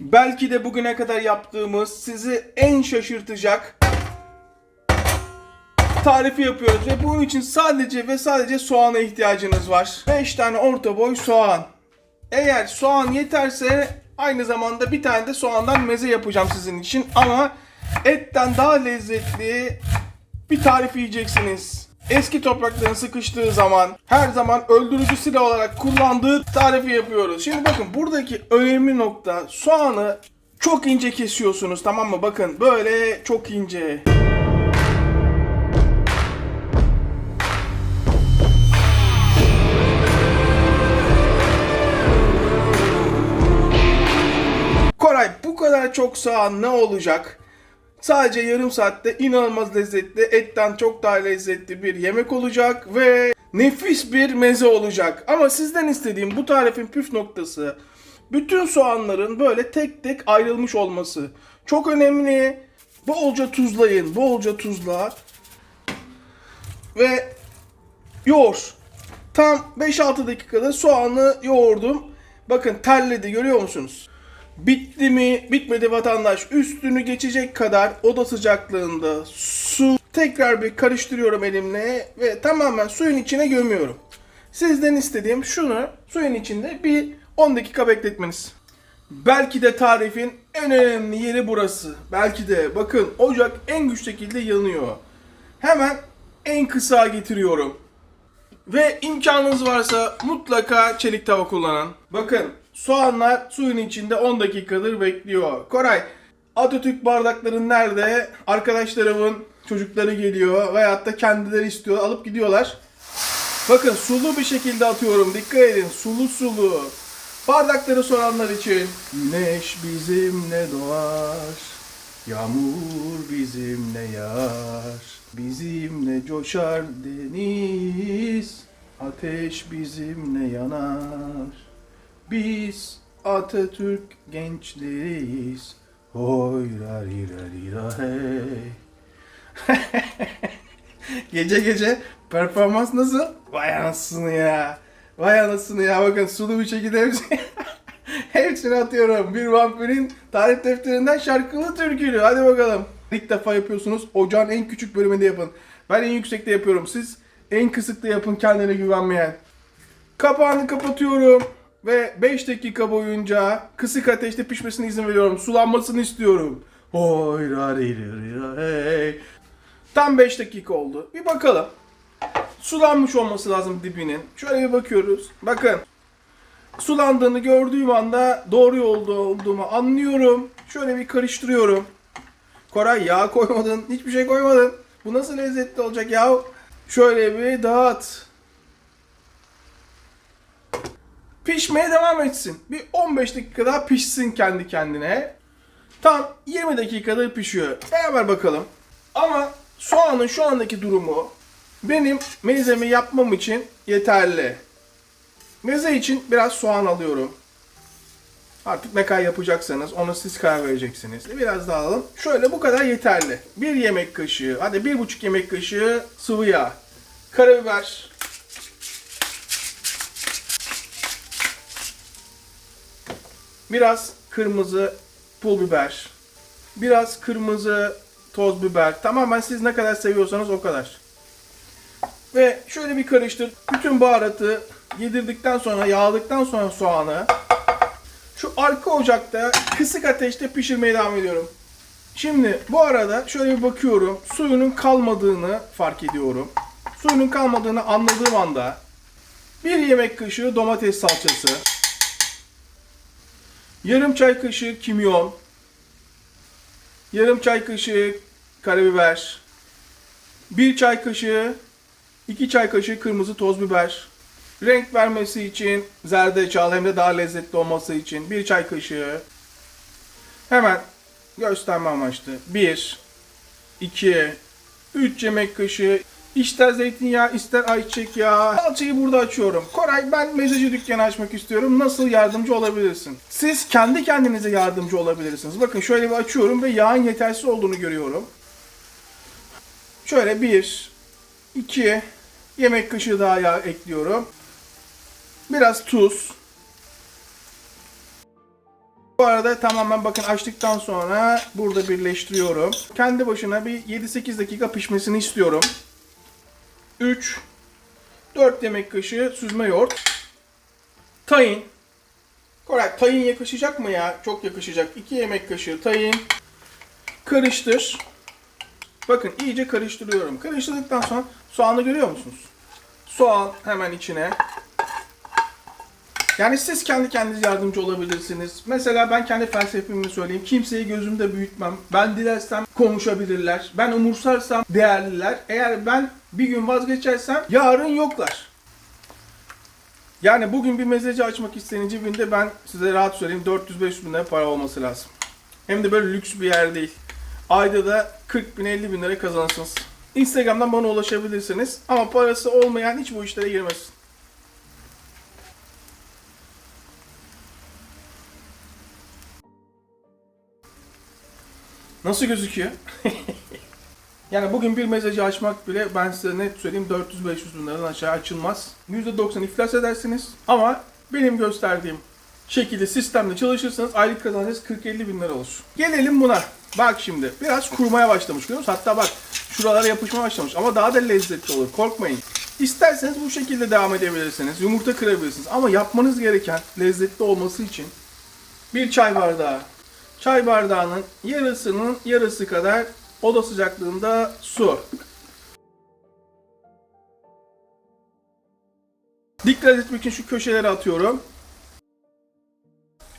Belki de bugüne kadar yaptığımız sizi en şaşırtacak tarifi yapıyoruz ve bunun için sadece ve sadece soğana ihtiyacınız var. 5 tane orta boy soğan. Eğer soğan yeterse aynı zamanda bir tane de soğandan meze yapacağım sizin için ama etten daha lezzetli bir tarif yiyeceksiniz. Eski toprakların sıkıştığı zaman her zaman öldürücü silah olarak kullandığı tarifi yapıyoruz. Şimdi bakın buradaki önemli nokta soğanı çok ince kesiyorsunuz tamam mı? Bakın böyle çok ince. Koray bu kadar çok soğan ne olacak? Sadece yarım saatte inanılmaz lezzetli, etten çok daha lezzetli bir yemek olacak ve nefis bir meze olacak. Ama sizden istediğim bu tarifin püf noktası bütün soğanların böyle tek tek ayrılmış olması. Çok önemli. Bolca tuzlayın, bolca tuzla. Ve yoğur. Tam 5-6 dakikada soğanı yoğurdum. Bakın terledi görüyor musunuz? Bitti mi bitmedi vatandaş üstünü geçecek kadar oda sıcaklığında su tekrar bir karıştırıyorum elimle ve tamamen suyun içine gömüyorum. Sizden istediğim şunu suyun içinde bir 10 dakika bekletmeniz. Belki de tarifin en önemli yeri burası. Belki de bakın ocak en güç şekilde yanıyor. Hemen en kısa getiriyorum. Ve imkanınız varsa mutlaka çelik tava kullanın. Bakın soğanlar suyun içinde 10 dakikadır bekliyor. Koray Atatürk bardakların nerede? Arkadaşlarımın çocukları geliyor veyahut da kendileri istiyor alıp gidiyorlar. Bakın sulu bir şekilde atıyorum. Dikkat edin. Sulu sulu. Bardakları soranlar için. Güneş bizimle doğar. Yağmur bizimle yağar. Bizimle coşar deniz. Ateş bizimle yanar. Biz Atatürk gençleriyiz. Hoy ra ri ra ri ra hey. gece gece performans nasıl? Vay anasını ya. Vay anasını ya bakın sulu bir şekilde hepsi hepsini atıyorum. Bir vampirin tarih defterinden şarkılı türkülü. Hadi bakalım. İlk defa yapıyorsunuz. Ocağın en küçük bölümünde yapın. Ben en yüksekte yapıyorum. Siz en kısıkta yapın kendine güvenmeyen. Kapağını kapatıyorum ve 5 dakika boyunca kısık ateşte pişmesine izin veriyorum. Sulanmasını istiyorum. Oy ra hey. Tam 5 dakika oldu. Bir bakalım. Sulanmış olması lazım dibinin. Şöyle bir bakıyoruz. Bakın. Sulandığını gördüğüm anda doğru yolda olduğumu anlıyorum. Şöyle bir karıştırıyorum. Koray yağ koymadın, hiçbir şey koymadın. Bu nasıl lezzetli olacak ya? Şöyle bir dağıt. Pişmeye devam etsin. Bir 15 dakika daha pişsin kendi kendine. Tam 20 dakikadır pişiyor. Beraber bakalım. Ama soğanın şu andaki durumu benim mezemi yapmam için yeterli. Meze için biraz soğan alıyorum. Artık ne kadar yapacaksanız onu siz karar vereceksiniz. Biraz daha alalım. Şöyle bu kadar yeterli. Bir yemek kaşığı, hadi bir buçuk yemek kaşığı sıvı yağ. Karabiber. Biraz kırmızı pul biber. Biraz kırmızı toz biber. Tamamen siz ne kadar seviyorsanız o kadar. Ve şöyle bir karıştır. Bütün baharatı yedirdikten sonra, yağladıktan sonra soğanı şu arka ocakta kısık ateşte pişirmeye devam ediyorum. Şimdi bu arada şöyle bir bakıyorum. Suyunun kalmadığını fark ediyorum. Suyunun kalmadığını anladığım anda bir yemek kaşığı domates salçası, yarım çay kaşığı kimyon, yarım çay kaşığı karabiber, bir çay kaşığı 2 çay kaşığı kırmızı toz biber. Renk vermesi için zerdeçal hem de daha lezzetli olması için 1 çay kaşığı. Hemen gösterme amaçlı. 1 2 3 yemek kaşığı İster zeytinyağı, ister ayçiçek yağı. Salçayı burada açıyorum. Koray ben mezeci dükkanı açmak istiyorum. Nasıl yardımcı olabilirsin? Siz kendi kendinize yardımcı olabilirsiniz. Bakın şöyle bir açıyorum ve yağın yetersiz olduğunu görüyorum. Şöyle bir, 2 yemek kaşığı daha yağ ekliyorum. Biraz tuz. Bu arada tamamen bakın açtıktan sonra burada birleştiriyorum. Kendi başına bir 7-8 dakika pişmesini istiyorum. 3 4 yemek kaşığı süzme yoğurt. Tahin. Koray tahin yakışacak mı ya? Çok yakışacak. 2 yemek kaşığı tahin. Karıştır. Bakın iyice karıştırıyorum. Karıştırdıktan sonra soğanı görüyor musunuz? Soğan hemen içine. Yani siz kendi kendinize yardımcı olabilirsiniz. Mesela ben kendi felsefemi söyleyeyim. Kimseyi gözümde büyütmem. Ben dilersem konuşabilirler. Ben umursarsam değerliler. Eğer ben bir gün vazgeçersem yarın yoklar. Yani bugün bir mezeci açmak isteyen cebinde ben size rahat söyleyeyim 400-500 bin lira para olması lazım. Hem de böyle lüks bir yer değil. Ayda da 40 bin 50 bin lira kazanırsınız. Instagram'dan bana ulaşabilirsiniz. Ama parası olmayan hiç bu işlere girmesin. Nasıl gözüküyor? yani bugün bir mesajı açmak bile ben size net söyleyeyim 400-500 bin aşağı açılmaz. %90 iflas edersiniz. Ama benim gösterdiğim şekilde sistemle çalışırsanız aylık kazancınız 40-50 bin lira olur. Gelelim buna. Bak şimdi biraz kurumaya başlamış görüyor musun? Hatta bak şuralara yapışmaya başlamış ama daha da lezzetli olur. Korkmayın. İsterseniz bu şekilde devam edebilirsiniz. Yumurta kırabilirsiniz. Ama yapmanız gereken lezzetli olması için bir çay bardağı çay bardağının yarısının yarısı kadar oda sıcaklığında su. Dikkat etmek için şu köşelere atıyorum.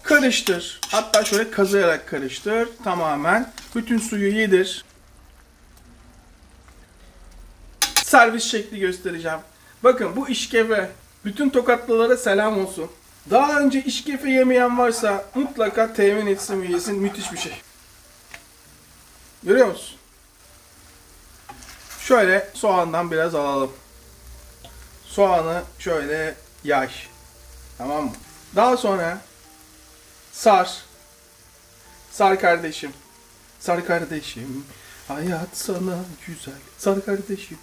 Karıştır. Hatta şöyle kazıyarak karıştır. Tamamen. Bütün suyu yedir. Servis şekli göstereceğim. Bakın bu işkeve. Bütün tokatlılara selam olsun. Daha önce işkefe yemeyen varsa mutlaka temin etsin ve yesin. Müthiş bir şey. Görüyor musun? Şöyle soğandan biraz alalım. Soğanı şöyle yay. Tamam mı? Daha sonra sar. Sar kardeşim. Sar kardeşim. Hayat sana güzel. Sar kardeşim.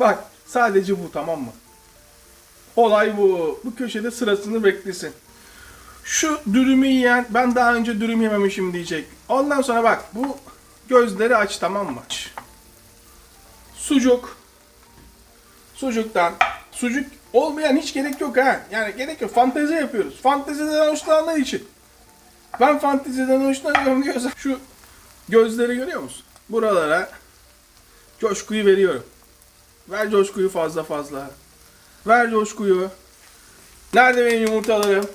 Bak sadece bu tamam mı? Olay bu. Bu köşede sırasını beklesin. Şu dürümü yiyen ben daha önce dürüm yememişim diyecek. Ondan sonra bak bu gözleri aç tamam mı? Aç. Sucuk. Sucuktan. Sucuk olmayan hiç gerek yok ha. Yani gerek yok. Fantezi yapıyoruz. Fanteziden hoşlananlar için. Ben fanteziden hoşlanıyorum diyorsan şu gözleri görüyor musun? Buralara coşkuyu veriyorum. Ver coşkuyu fazla fazla. Ver coşkuyu. Nerede benim yumurtalarım?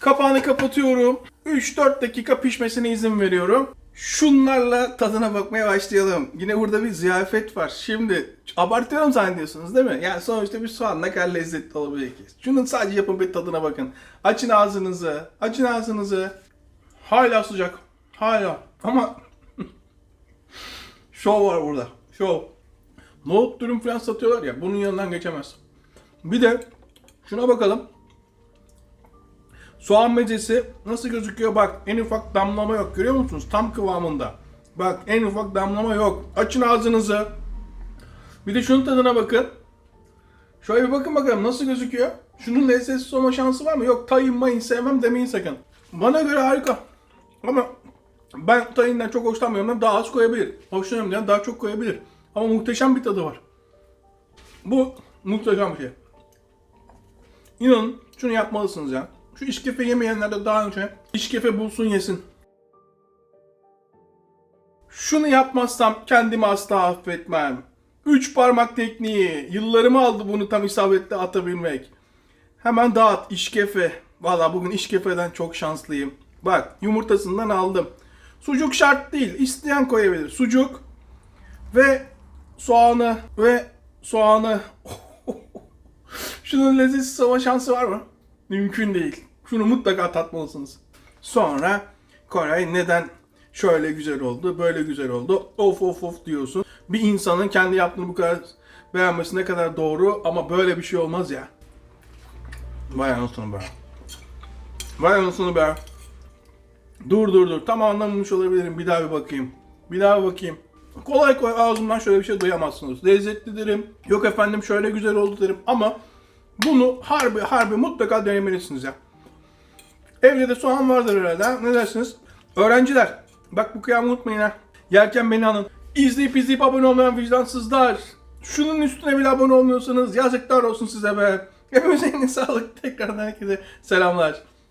Kapağını kapatıyorum. 3-4 dakika pişmesine izin veriyorum. Şunlarla tadına bakmaya başlayalım. Yine burada bir ziyafet var. Şimdi abartıyorum zannediyorsunuz değil mi? Yani sonuçta bir soğan ne kadar lezzetli olabilir ki? Şunun sadece yapın bir tadına bakın. Açın ağzınızı. Açın ağzınızı. Hala sıcak. Hala. Ama şov var burada. Şov. Nohut dürüm falan satıyorlar ya. Bunun yanından geçemez. Bir de şuna bakalım. Soğan mezesi nasıl gözüküyor bak en ufak damlama yok görüyor musunuz tam kıvamında. Bak en ufak damlama yok. Açın ağzınızı. Bir de şunun tadına bakın. Şöyle bir bakın bakalım nasıl gözüküyor. Şunun lezzetsiz olma şansı var mı? Yok tayin mayın sevmem demeyin sakın. Bana göre harika. Ama ben tayinden çok hoşlanmıyorum. Daha az koyabilir. Hoşlanıyorum diyen daha çok koyabilir. Ama muhteşem bir tadı var. Bu muhteşem bir şey. İnanın şunu yapmalısınız ya. Şu işkefe yemeyenler de daha önce işkefe bulsun yesin. Şunu yapmazsam kendimi asla affetmem. Üç parmak tekniği. Yıllarımı aldı bunu tam isabetli atabilmek. Hemen dağıt işkefe. Valla bugün işkefeden çok şanslıyım. Bak yumurtasından aldım. Sucuk şart değil. İsteyen koyabilir. Sucuk ve soğanı ve soğanı. Şunun lezzetsiz olma şansı var mı? Mümkün değil. Şunu mutlaka tatmalısınız. Sonra Koray neden şöyle güzel oldu, böyle güzel oldu, of of of diyorsun. Bir insanın kendi yaptığını bu kadar beğenmesi ne kadar doğru ama böyle bir şey olmaz ya. Vay anasını be. Vay anasını be. Dur dur dur. Tam anlamamış olabilirim. Bir daha bir bakayım. Bir daha bir bakayım. kolay kolay ağzımdan şöyle bir şey duyamazsınız. Lezzetli derim. Yok efendim şöyle güzel oldu derim. Ama bunu harbi harbi mutlaka denemelisiniz ya. Evde de soğan vardır herhalde. ha? Ne dersiniz? Öğrenciler. Bak bu kıyamı unutmayın ha. Yerken beni anın. İzleyip izleyip abone olmayan vicdansızlar. Şunun üstüne bile abone olmuyorsanız yazıklar olsun size be. Hepimize sağlık. Tekrardan herkese selamlar.